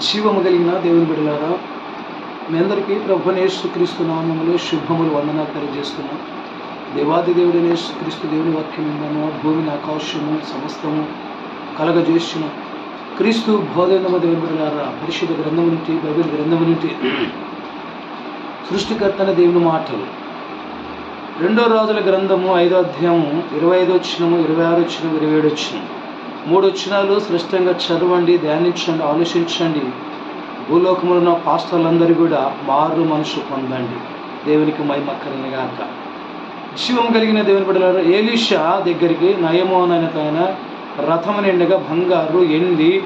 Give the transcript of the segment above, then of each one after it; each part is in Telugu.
జీవము కలిగిన దేవుని బిడలారా మీ అందరికీ ప్రభునేసు క్రీస్తు నామములు శుభములు వందనాలు తెలియజేస్తున్నాం. దేవాది దేవుడనే క్రీస్తు దేవుని వాక్యం విందాము భూమిని ఆకాశము సమస్తము కలగజేసిన. క్రీస్తు బోధనమ దేవుని బిడ్డలారా పరిశుద్ధ గ్రంథము నుండి బైబిల్ గ్రంథము నుండి సృష్టికర్తన దేవుని మాటలు. రెండో రాజుల గ్రంథము ఐదో అధ్యాయము ఇరవై ఐదో వచ్చినము ఇరవై ఆరు వచ్చినము ఇరవై ఏడు వచ్చిన మూడు వచ్చినాలు స్పష్టంగా చదవండి ధ్యానించండి ఆలోచించండి. భూలోకంలో ఉన్న పాస్టర్లందరూ కూడా మారు మనసు పొందండి. దేవునికి మైమక్కరనిగాక జీవం కలిగిన దేవుని బిడ్డలారా ఏలీషా దగ్గరికి నయమోనైన ఆయన రథము నిండగా బంగారు ఎండి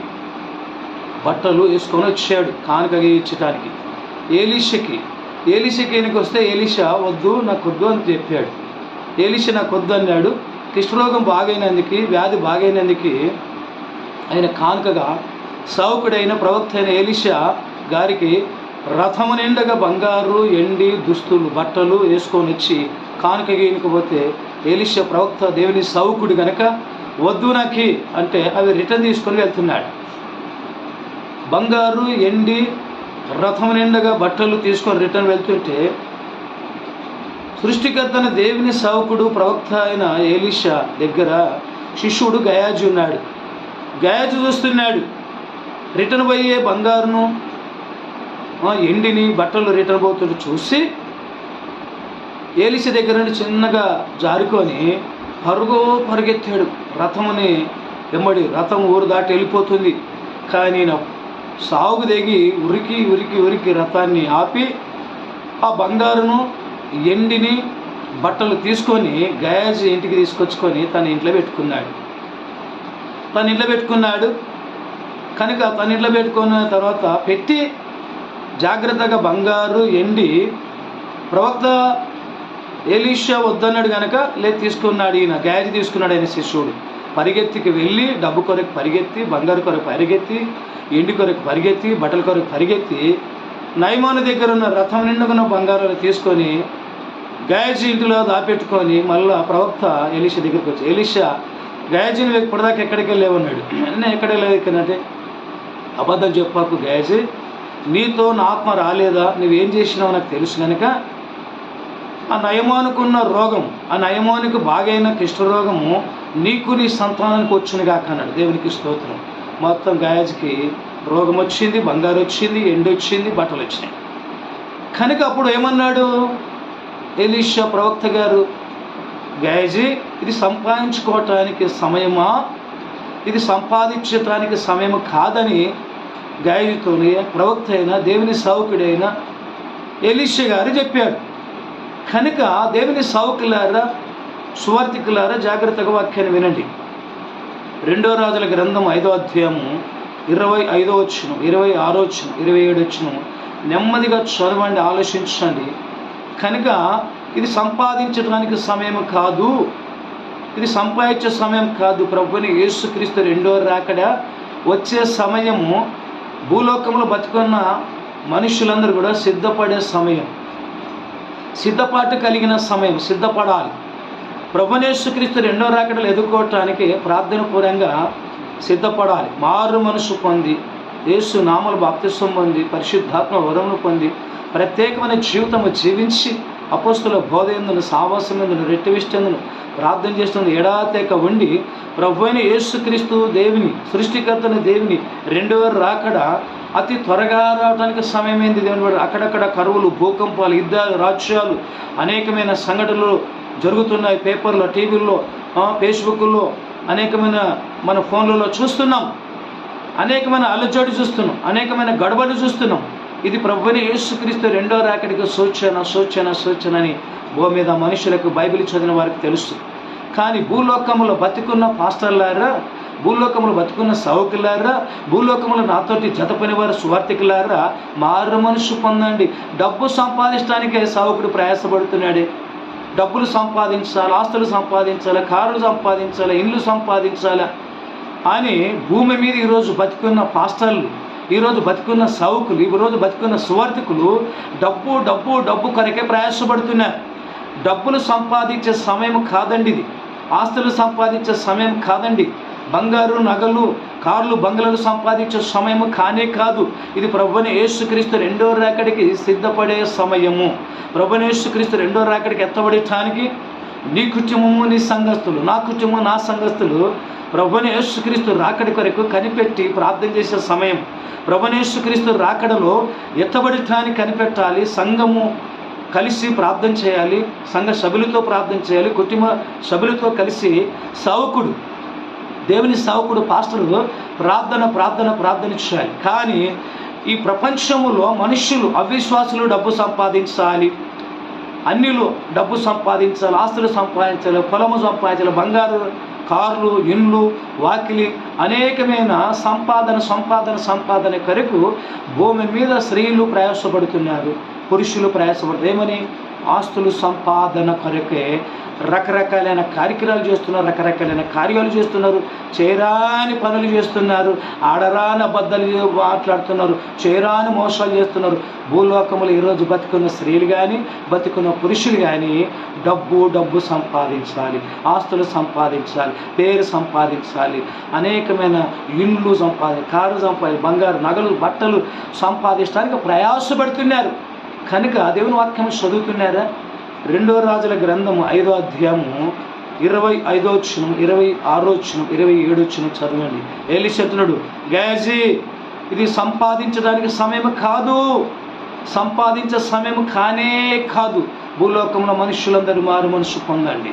బట్టలు వేసుకొని వచ్చాడు కానుక ఇచ్చటానికి. ఏలీషకి ఏలిషకి ఈయనకి వస్తే ఏలిషా వద్దు నాకు వద్దు అని చెప్పాడు. ఏలిష నాకు వద్దు అన్నాడు. కుష్ఠరోగం బాగైనందుకు వ్యాధి బాగైనందుకు ఆయన కానుకగా సౌకుడైన ప్రవక్త అయిన ఏలిషా గారికి రథము నిండగా బంగారు ఎండి దుస్తులు బట్టలు వేసుకొని వచ్చి కానుక గీయకపోతే ఏలిషా ప్రవక్త దేవుని సౌకుడు గనక వద్దు నాకి అంటే అవి రిటర్న్ తీసుకొని వెళ్తున్నాడు. బంగారు ఎండి రథం నిండగా బట్టలు తీసుకొని రిటర్న్ వెళ్తుంటే సృష్టికర్తన దేవుని సేవకుడు ప్రవక్త అయిన ఏలిషా దగ్గర శిష్యుడు గయాజు ఉన్నాడు. గయాజు చూస్తున్నాడు. రిటర్న్ పోయే బంగారును ఎండిని బట్టలు రిటర్న్ పోతుంటే చూసి ఏలిష దగ్గర నుండి చిన్నగా జారుకొని పరుగు పరుగెత్తాడు. రథముని వెంబడి రథం ఊరు దాటి వెళ్ళిపోతుంది. కానీ సాగు దిగి ఉరికి ఉరికి ఉరికి రథాన్ని ఆపి ఆ బంగారును ఎండిని బట్టలు తీసుకొని గయాజ్ ఇంటికి తీసుకొచ్చుకొని తన ఇంట్లో పెట్టుకున్నాడు. తన ఇంట్లో పెట్టుకున్నాడు. కనుక తన ఇంట్లో పెట్టుకున్న తర్వాత పెట్టి జాగ్రత్తగా బంగారు ఎండి ప్రవక్త ఏలీషా వద్దన్నాడు కనుక లేదు తీసుకున్నాడు ఈయన గయాజ్ తీసుకున్నాడు ఆయన శిష్యుడు. పరిగెత్తికి వెళ్ళి డబ్బు కొరకు పరిగెత్తి బంగారు కొరకు పరిగెత్తి ఎండి కొరకు పరిగెత్తి బట్టల కొరకు పరిగెత్తి నైమాను దగ్గర ఉన్న రథం నిండుకున్న బంగారాలు తీసుకొని గాయజీ ఇంటిలో దాపెట్టుకొని మళ్ళీ ప్రవక్త ఎలీషా దగ్గరికి వచ్చి ఎలీషా గాయజీని ఇప్పటిదాకా ఎక్కడికి వెళ్ళేవన్నాడు నేను ఎక్కడ వెళ్ళేదంటే అబద్ధం చెప్పాకు గాయజీ నీతో నా ఆత్మ రాలేదా? నువ్వేం చేసినావు నాకు తెలుసు కనుక ఆ నయమానుకున్న రోగం ఆ నయమానికి బాగైన కుష్ఠరోగము నీకు నీ సంతానానికి వచ్చును కాక అన్నాడు దేవునికి స్తోత్రం. మొత్తం గాయజ్కి రోగం వచ్చింది బంగారు వచ్చింది ఎండు వచ్చింది బట్టలు వచ్చినాయి కనుక అప్పుడు ఏమన్నాడు? ఎలీషా ప్రవక్త గారు గాయజీ ఇది సంపాదించుకోవటానికి సమయమా? ఇది సంపాదించటానికి సమయం కాదని గాయజీతోని ప్రవక్త అయిన దేవుని సావుకుడైన ఎలీష గారు చెప్పారు. కనుక దేవుని సావుకులారా సువార్థికులారా జాగ్రత్తగా వాక్యాన్ని వినండి. రెండో రాజుల గ్రంథం ఐదో అధ్యాయము ఇరవై ఐదో వచ్చిన ఇరవై ఆరో వచ్చిన ఇరవై ఏడు వచ్చిన నెమ్మదిగా చదవండి ఆలోచించండి. కనుక ఇది సంపాదించడానికి సమయం కాదు. ఇది సంపాదించే సమయం కాదు. ప్రభుని యేసుక్రీస్తు రెండో రాకడ వచ్చే సమయము భూలోకంలో బతుకున్న మనుషులందరూ కూడా సిద్ధపడే సమయం. సిద్ధపాటు కలిగిన సమయం సిద్ధపడాలి. ప్రభునేశ్వక్రీస్తు రెండో రాకడలు ఎదుర్కోవటానికి ప్రార్థనపూర్వంగా సిద్ధపడాలి. మారు మనసు పొంది యేసు నామల బాప్తిస్వం పొంది పరిశుద్ధాత్మ వరమును పొంది ప్రత్యేకమైన జీవితము జీవించి అపోస్తుల బోధయందును సావాసమందును రెట్టివిష్టందును ప్రార్థన చేస్తున్న ఎడాతేక ఉండి ప్రభు అయిన యేసుక్రీస్తు దేవిని సృష్టికర్తని దేవిని రెండవ రాకడ అతి త్వరగా రావడానికి సమయమైంది. దేవుని వాడు అక్కడక్కడ కరువులు భూకంపాలు యుద్ధాలు రాజ్యాలు అనేకమైన సంఘటనలు జరుగుతున్నాయి. పేపర్లో టీవీల్లో ఫేస్బుక్లో అనేకమైన మన ఫోన్లలో చూస్తున్నాం. అనేకమైన అలజడి చూస్తున్నాం. అనేకమైన గడబలు చూస్తున్నాం. ఇది ప్రభుని యేసుక్రీస్తు రెండో రాకడికి సూచన సూచన సూచన అని భూమి మీద మనుషులకు బైబిల్ చదివిన వారికి తెలుసు. కానీ భూలోకంలో బతికున్న పాస్టర్లారా భూలోకములు బతుకున్న సౌకులారా భూలోకములు నాతోటి జతపని వారు సువార్థికులారా మారు మనసు పొందండి. డబ్బు సంపాదించడానికే సావుకుడు ప్రయాసపడుతున్నాడే. డబ్బులు సంపాదించాలి ఆస్తులు సంపాదించాలి కారులు సంపాదించాలి ఇల్లు సంపాదించాలి అని భూమి మీద ఈరోజు బతుకున్న పాస్టర్లు ఈరోజు బతుకున్న సౌకులు ఈరోజు బతుకున్న సువర్తికులు డబ్బు డబ్బు డబ్బు కొరకే ప్రయాసపడుతున్నారు. డబ్బులు సంపాదించే సమయం కాదండి ఇది. ఆస్తులు సంపాదించే సమయం కాదండి. బంగారు నగలు కార్లు బంగ్లాలు సంపాదించే సమయము కానే కాదు. ఇది ప్రభుని యేసుక్రీస్తు రెండో రాకడికి సిద్ధపడే సమయము. ప్రభుని యేసుక్రీస్తు రెండో రాకడికి ఎత్తబడటానికి నీ కుటుంబము నీ సంఘస్థులు నా కుటుంబం నా సంఘస్థులు ప్రభుని యేసుక్రీస్తు రాకడి కొరకు కనిపెట్టి ప్రార్థన చేసే సమయం. ప్రభుని యేసుక్రీస్తు రాకడలో ఎత్తబడటానికి కనిపెట్టాలి సంఘము కలిసి ప్రార్థన చేయాలి సంఘ సభ్యులతో ప్రార్థన చేయాలి కుటుంబ సభ్యులతో కలిసి సౌకుడు దేవుని సావకుడు పాస్టరు ప్రార్థన ప్రార్థన ప్రార్థన చేయాలి. కానీ ఈ ప్రపంచంలో మనుషులు అవిశ్వాసులు డబ్బు సంపాదించాలి. అన్నిలు డబ్బు సంపాదించాలి ఆస్తులు సంపాదించాలి పొలము సంపాదించాలి బంగారు కార్లు ఇండ్లు వాకిలి అనేకమైన సంపాదన సంపాదన సంపాదన కొరకు భూమి మీద స్త్రీలు ప్రయాసపడుతున్నారు పురుషులు ప్రయాసపడుతున్నారు ఏమని? ఆస్తులు సంపాదన కొరకే రకరకాలైన కార్యక్రమాలు చేస్తున్నారు రకరకాలైన కార్యాలు చేస్తున్నారు చేరాని పనులు చేస్తున్నారు ఆడరాని అబద్ధాలు మాట్లాడుతున్నారు చేరాని మోసాలు చేస్తున్నారు. భూలోకములు ఈరోజు బతుకున్న స్త్రీలు కానీ బతుకున్న పురుషులు కానీ డబ్బు డబ్బు సంపాదించాలి ఆస్తులు సంపాదించాలి పేరు సంపాదించాలి అనేకమైన ఇండ్లు సంపాది కారు సంపాది బంగారు నగలు బట్టలు సంపాదించడానికి ప్రయాసపడుతున్నారు. కనుక దేవుని వాక్యం చదువుతున్నారా? రెండో రాజుల గ్రంథము ఐదో అధ్యాయము ఇరవై ఐదో వచ్చిన ఇరవై ఆరో వచ్చిన ఇరవై ఏడు వచ్చిన చదవండి. ఏలిశత్నుడు గయాజీ ఇది సంపాదించడానికి సమయం కాదు. సంపాదించే సమయం కానే కాదు. భూలోకంలో మనుషులందరూ మారు మనసు పొందండి.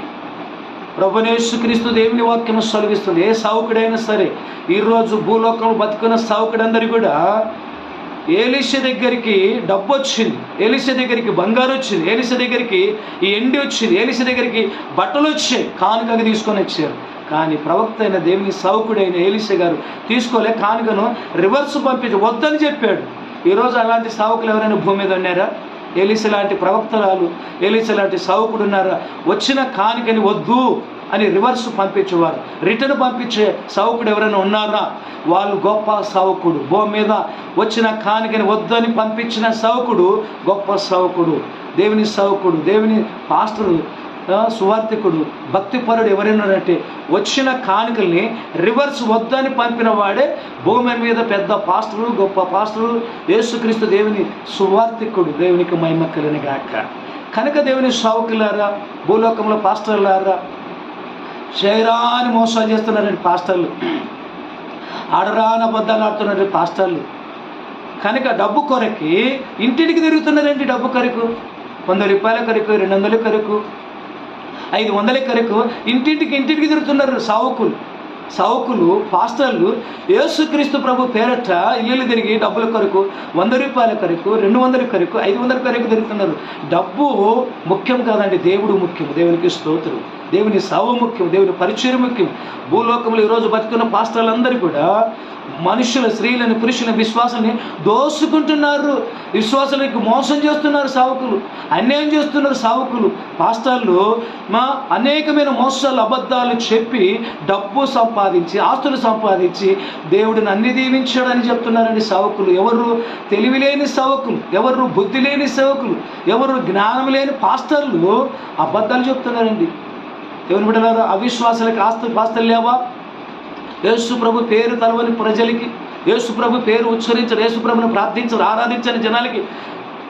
ప్రభునేసుక్రీస్తు దేవుని వాక్యం సొలగిస్తుంది ఏ సావుకుడైనా సరే ఈరోజు భూలోకంలో బతుకున్న సావుకుడందరి కూడా ఏలిష దగ్గరికి డబ్బు వచ్చింది ఏలిష దగ్గరికి బంగారు వచ్చింది ఏలిష దగ్గరికి ఈ ఎండి వచ్చింది ఏలిష దగ్గరికి బట్టలు వచ్చాయి కానుకగా తీసుకొని వచ్చారు. కానీ ప్రవక్త అయిన దేవుని సౌకుడైన ఏలిష గారు తీసుకోలే కానుకను రివర్స్ పంపించి వద్దని చెప్పాడు. ఈరోజు అలాంటి సావుకులు ఎవరైనా భూమి మీద ఉన్నారా? ఏలిస లాంటి ప్రవక్తరాలు ఏలిస లాంటి సావుకుడు ఉన్నారా? వచ్చిన కానుకని వద్దు. అని రివర్స్ పంపించేవారు. రిటర్న్ పంపించే సావుకుడు ఎవరైనా ఉన్నారా? వాళ్ళు గొప్ప సావుకుడు. భూమి మీద వచ్చిన కానికని వద్దని పంపించిన సావుకుడు గొప్ప సావుకుడు దేవుని సావుకుడు దేవుని పాస్టరు సువార్థికుడు భక్తిపరుడు ఎవరైనా వచ్చిన కానుకల్ని రివర్స్ వద్దని పంపిన వాడే భూమి మీద పెద్ద పాస్టరు గొప్ప పాస్టరు యేసుక్రీస్తు దేవుని సువార్థికుడు దేవునికి మైమక్కలని గాక. కనుక దేవుని సావుకులారా భూలోకంలో పాస్టర్లారా శరీరాన్ని మోసాలు చేస్తున్నారండి పాస్టర్లు. అడరాన అబద్ధాలు ఆడుతున్నారండి పాస్టర్లు. కనుక డబ్బు కొరకి ఇంటింటికి తిరుగుతున్నారండి డబ్బు కొరకు? వంద రూపాయల కొరకు రెండు వందల కొరకు ఐదు వందల కొరకు ఇంటింటికి ఇంటింటికి తిరుగుతున్నారు సావుకులు. సావుకులు పాస్టర్లు యేసుక్రీస్తు ప్రభు పేరట ఇల్లు తిరిగి డబ్బుల కొరకు వంద రూపాయల కొరకు రెండు వందల కొరకు ఐదు వందల కొరకు తిరుగుతున్నారు. డబ్బు ముఖ్యం కాదండి దేవుడు ముఖ్యం. దేవునికి స్తోత్రుడు దేవుని సవ ముఖ్యం దేవుని పరిచయం ముఖ్యం. భూలోకంలో ఈరోజు బతుకున్న పాస్టర్లందరూ కూడా మనుషుల స్త్రీలను పురుషుల విశ్వాసాన్ని దోసుకుంటున్నారు. విశ్వాసాలకు మోసం చేస్తున్నారు సావుకులు. అన్యాయం చేస్తున్నారు సావుకులు. పాస్టర్లు మా అనేకమైన మోసాలు అబద్ధాలు చెప్పి డబ్బు సంపాదించి ఆస్తులు సంపాదించి దేవుడిని అన్ని దీవించాడని చెప్తున్నారండి సావుకులు. ఎవరు తెలివి లేని సావుకులు ఎవరు బుద్ధి లేని సేవకులు ఎవరు జ్ఞానం లేని పాస్టర్లు అబద్ధాలు చెప్తున్నారండి. దేవుని బిడ్డలారా అవిశ్వాసులకు ఆస్తు పాస్తలు లేవా యేసు ప్రభు పేరు తలవని ప్రజలకి యేసు ప్రభు పేరు ఉచ్చరించరు యేసు ప్రభుని ప్రార్థించరు ఆరాధించని జనాలకి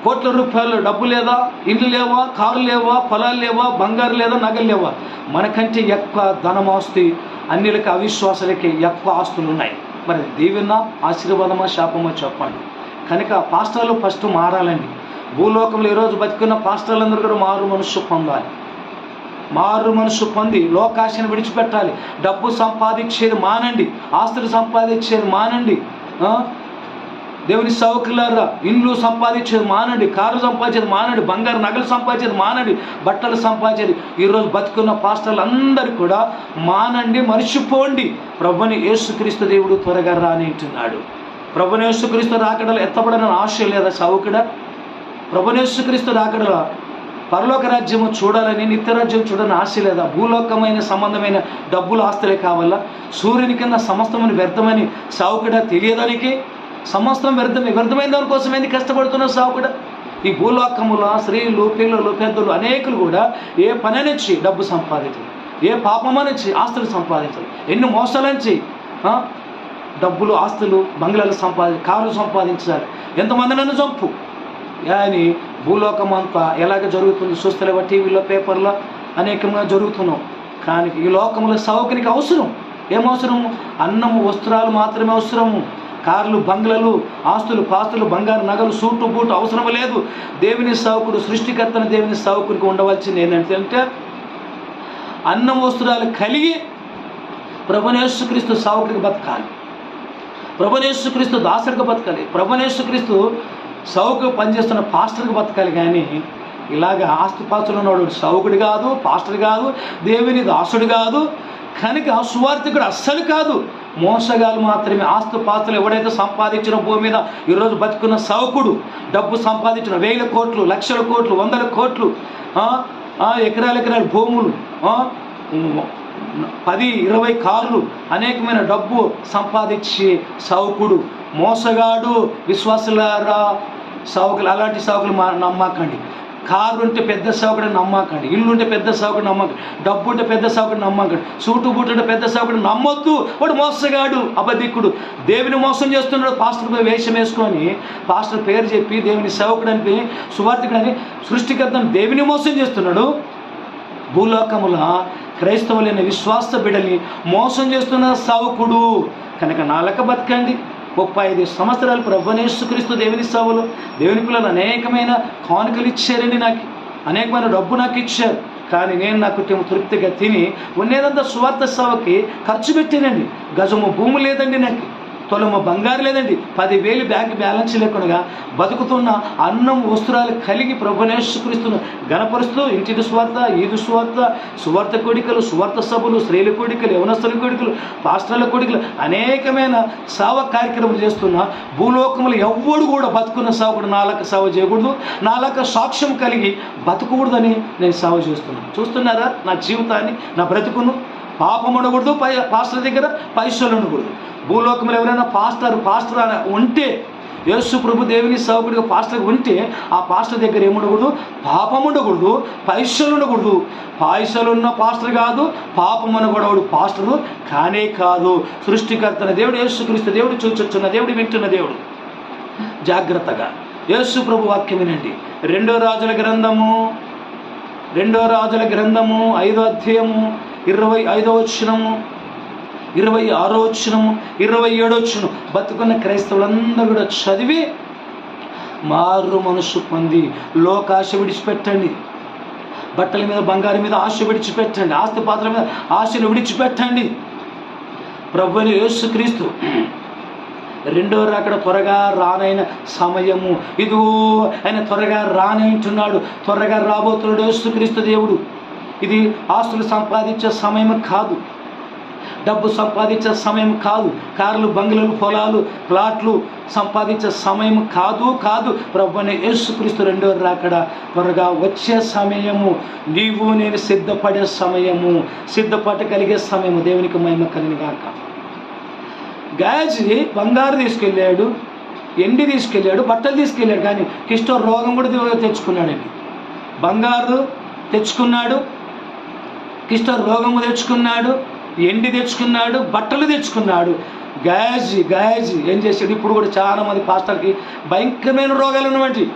కోట్ల రూపాయలు డబ్బు లేదా ఇండ్లు లేవా కారు లేవా పొలాలు లేవా బంగారు లేదా నగలు లేవా? మనకంటే ఎక్కువ ధనమాస్తి అన్నిలకి అవిశ్వాసాలకి ఎక్కువ ఆస్తులు ఉన్నాయి. మరి దీవెన ఆశీర్వాదమా శాపమా చెప్పండి. కనుక పాస్టర్లు ఫస్ట్ మారాలండి. భూలోకంలో ఈరోజు బతికున్న పాస్టర్లందరూ కూడా మారు మనసు పొందాలి. మారు మనసు పొంది లోకాశను విడిచిపెట్టాలి. డబ్బు సంపాదించేది మానండి. ఆస్తులు సంపాదించేది మానండి. దేవుని సౌకులారా ఇండ్లు సంపాదించేది మానండి. కారు సంపాదించేది మానండి. బంగారు నగలు సంపాదించేది మానండి. బట్టలు సంపాదించేది. ఈరోజు బతుకున్న పాస్టర్లు అందరూ కూడా మానండి మరిచిపోండి. ప్రభుని యేసుక్రీస్తు దేవుడు త్వరగా రానింటున్నాడు ప్రభుని యేసుక్రీస్తు రాకడలు ఎత్తబడని ఆశ లేదా సౌకుడా ప్రభునేశ్వక్రీస్తు రాకడలో పరలోక రాజ్యము చూడాలని నిత్యరాజ్యం చూడాలని ఆశ లేదా? భూలోకమైన సంబంధమైన డబ్బులు ఆస్తులే కావాలా? సూర్యుని కింద సమస్తమని వ్యర్థమని సావుకడ తెలియదానికి? సమస్తం వ్యర్థం వ్యర్థమైన దానికోసం ఎందుకు కష్టపడుతున్న సావుకడ? ఈ భూలోకముల స్త్రీలు పిల్లలు పెద్దలు అనేకులు కూడా ఏ పని నుంచి డబ్బు సంపాదించారు. ఏ పాపమని చెయ్యి ఆస్తులు సంపాదించాలి ఎన్ని మోసాల నుంచి డబ్బులు ఆస్తులు బంగ్లాలు సంపాది కారు సంపాదించాలి. ఎంతమంది నన్ను చంపు? కానీ భూలోకం అంతా ఎలాగ జరుగుతుంది? చూస్తలేవా టీవీలో పేపర్లో అనేకంగా జరుగుతున్నాం. కానీ ఈ లోకంలో సౌకర్యకి అవసరం? ఏమవసరం అన్నము వస్త్రాలు మాత్రమే అవసరము. కార్లు బంగ్లలు ఆస్తులు పాస్తులు బంగారు నగలు సూటు బూటు అవసరం లేదు. దేవుని సౌకుడు సృష్టికర్తన దేవుని సౌకుడికి ఉండవలసింది ఏంటంటే అన్నం వస్త్రాలు కలిగి ప్రభునేశ్వక్రీస్తు సావుకుడికి బతకాలి. ప్రభునేశ్వక్రీస్తు దాసుడికి బతకాలి. ప్రభునేశ్వక్రీస్తు సౌకు పనిచేస్తున్న పాస్టర్కి బతకాలి కానీ ఇలాగ ఆస్తిపాస్తులు ఉన్నవాడు సౌకుడు కాదు పాస్టర్ కాదు దేవుని దాసుడు కాదు కనుక సువార్థికుడు అస్సలు కాదు. మోసగాలు మాత్రమే ఆస్తు పాత్రలు ఎవడైతే సంపాదించిన భూమి మీద ఈరోజు బతుకున్న సౌకుడు డబ్బు సంపాదించిన వేల కోట్లు లక్షల కోట్లు వందల కోట్లు ఎకరాల ఎకరాల భూములు పది ఇరవై కార్లు అనేకమైన డబ్బు సంపాదించి సౌకుడు మోసగాడు విశ్వాసులారా సౌకులు అలాంటి సౌకులు మా నమ్మకండి. కారు ఉంటే పెద్ద సౌకుడు నమ్మకండి. ఇల్లు ఉంటే పెద్ద సౌకుడు నమ్మకండి. డబ్బు ఉంటే పెద్ద సౌకుడు నమ్మకండి. సూటు బూటు ఉంటే పెద్ద సౌకుడు నమ్మొద్దు. వాడు మోసగాడు అబద్ధికుడు. దేవుని మోసం చేస్తున్నాడు పాస్టర్ వేషం వేసుకొని పాస్టర్ పేరు చెప్పి దేవుని సేవకుడు అని సువార్థకుడు అని సృష్టికర్తను దేవుని మోసం చేస్తున్నాడు. భూలోకముల క్రైస్తవులైన విశ్వాస బిడల్ని మోసం చేస్తున్న సావుకుడు. కనుక నాలక బతకండి. ముప్పై ఐదు సంవత్సరాలు ప్రభునేశ్వక్రీస్తు దేవుని సేవలు దేవుని పిల్లలు అనేకమైన కానుకలు ఇచ్చారండి నాకు అనేకమైన డబ్బు నాకు ఇచ్చారు. కానీ నేను నా కుటుంబం తృప్తిగా తిని ఉండేదంతా సువార్త సేవకి ఖర్చు పెట్టానండి. గజము భూమి లేదండి నాకు. తొలము బంగారు లేదండి. పదివేలు బ్యాంక్ బ్యాలెన్స్ లేకుండా బతుకుతున్న అన్నం వస్త్రాలు కలిగి ప్రభునేశ్వరిస్తున్న గణపరుస్తూ ఇంటిది స్వార్థ ఈదు స్వార్థ సువార్త కోడికలు సువార్థ సభలు స్త్రీల కోడికలు యవనస్తుల కోడికలు పాస్టర్ల కోడికలు అనేకమైన సేవ కార్యక్రమాలు చేస్తున్న భూలోకములు ఎవ్వడు కూడా బతుకున్న సేవకుడు నాలక సేవ చేయకూడదు నాలక సాక్ష్యం కలిగి బతకూడదని నేను సేవ చేస్తున్నాను. చూస్తున్నారా? నా జీవితాన్ని నా బ్రతుకును? పాపం ఉండకూడదు పై పాస్టర్ దగ్గర పైసలు ఉండకూడదు భూలోకంలో ఎవరైనా పాస్టర్ పాస్టర్ అని ఉంటే యేసు ప్రభు దేవుని సేవకుడిగా పాస్టర్ ఉంటే ఆ పాస్టర్ దగ్గర ఏముండకూడదు? పాపం ఉండకూడదు పైసలు ఉండకూడదు. పైసలు ఉన్న పాస్టర్ కాదు పాపం అనకూడవాడు పాస్టరు కానే కాదు. సృష్టికర్తన దేవుడు యేసుక్రీస్తు దేవుడు చూచొచ్చున్న దేవుడు వింటున్న దేవుడు. జాగ్రత్తగా. యేసు ప్రభు వాక్యం వినండి. రెండో రాజుల గ్రంథము రెండో రాజుల గ్రంథము ఐదో అధ్యాయము ఇరవై ఐదో వచ్చినము ఇరవై ఆరో వచ్చినము ఇరవై ఏడో వచ్చిన బతుకున్న క్రైస్తవులందరూ కూడా చదివి మారు మనసు పొంది లోకాశ విడిచిపెట్టండి. బట్టల మీద బంగారం మీద ఆశ విడిచిపెట్టండి. ఆస్తి పాత్ర మీద ఆశను విడిచిపెట్టండి. ప్రభుని యేసుక్రీస్తు రెండో రాకడ త్వరగా రానైన సమయము. ఇదిగో ఆయన త్వరగా రానంటున్నాడు త్వరగా రాబోతున్నాడు యేసుక్రీస్తు దేవుడు. ఇది ఆస్తులు సంపాదించే సమయం కాదు. డబ్బు సంపాదించే సమయం కాదు. కార్లు బంగ్లలు పొలాలు ప్లాట్లు సంపాదించే సమయం కాదు కాదు. ప్రభుని యేసుక్రీస్తు రెండో రాకడ త్వరగా వచ్చే సమయము. నీవు నేను సిద్ధపడే సమయము. సిద్ధపడగలిగే సమయము. దేవునికి మహిమ కలిగిన గాక గాయజీ బంగారు తీసుకెళ్ళాడు ఎండి తీసుకెళ్ళాడు బట్టలు తీసుకెళ్ళాడు కానీ కిష్టో రోగం కూడా తెచ్చుకున్నాడండి. బంగారు తెచ్చుకున్నాడు కిష్ట రోగము తెచ్చుకున్నాడు ఎండి తెచ్చుకున్నాడు బట్టలు తెచ్చుకున్నాడు. గాయజీ గాయజీ ఏం చేశాడు? ఇప్పుడు కూడా చాలా మంది పాస్టర్కి భయంకరమైన రోగాలు ఉన్నవంటి.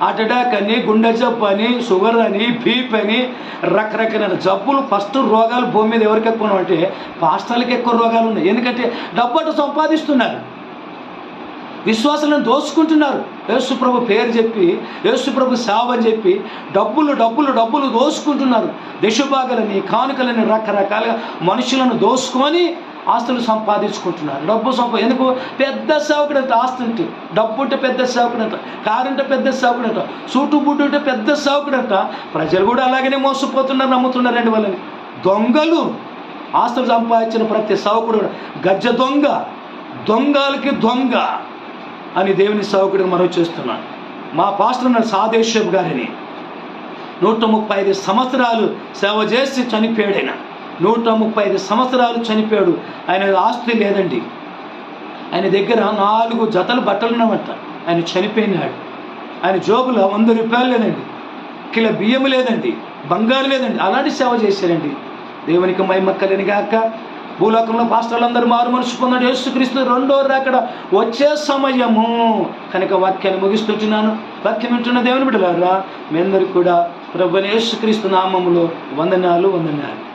హార్ట్ అటాక్ అని గుండె జబ్బు అని షుగర్ అని బీపీ అని రకరకాలైన జబ్బులు ఫస్ట్ రోగాలు భూమి మీద ఎవరికి ఎక్కువ అంటే పాస్టర్లకి ఎక్కువ రోగాలు ఉన్నాయి. ఎందుకంటే డబ్బు అటు సంపాదిస్తున్నారు. విశ్వాసాలను దోచుకుంటున్నారు. యేసుప్రభు పేరు చెప్పి యేసుప్రభు సేవ అని చెప్పి డబ్బులు డబ్బులు డబ్బులు దోచుకుంటున్నారు. దశభాగాలని కానుకలని రకరకాలుగా మనుషులను దోసుకొని ఆస్తులు సంపాదించుకుంటున్నారు. డబ్బు సంపా ఎందుకు? పెద్ద సేవకుడు అంటే ఆస్తి ఉంటే డబ్బు ఉంటే పెద్ద సేవకుడు అంట కారు ఉంటే పెద్ద సేవకుడు అంట సూటు బూటు ఉంటే పెద్ద సేవకుడు అంట ప్రజలు కూడా అలాగనే మోసపోతున్నారు నమ్ముతున్నారండి వాళ్ళని దొంగలు ఆస్తులు సంపాదించిన ప్రతి సేవకుడు కూడా గజ్జ దొంగ దొంగలకి దొంగ. అని దేవుని సేవకుడికి మనం చేస్తున్నాను మా పాస్టర్ ఉన్న సాదేశ్వబ్ గారిని నూట ముప్పై ఐదు సంవత్సరాలు సేవ చేసి చనిపోయాడు ఆయన నూట ముప్పై ఐదు సంవత్సరాలు చనిపోయాడు. ఆయన ఆస్తి లేదండి. ఆయన దగ్గర నాలుగు జతలు బట్టలు ఉన్నమాట ఆయన చనిపోయినాడు. ఆయన జోబులో వంద రూపాయలు లేదండి. కిలో బియ్యం లేదండి. బంగారు లేదండి. అలాంటి సేవ చేశారండి. దేవునికి మహిమ గాక భూలోకంలో పాస్టర్లందరూ మారు మనసు పొందండి. యేసుక్రీస్తు రెండో రాకడ వచ్చే సమయము. కనుక వాక్యాన్ని ముగిస్తుంటున్నాను వాక్యం వింటున్న దేవుని బిడ్డలారా మీ అందరికీ కూడా ప్రభు యేసుక్రీస్తు నామములో వందనాలు వందనాలు.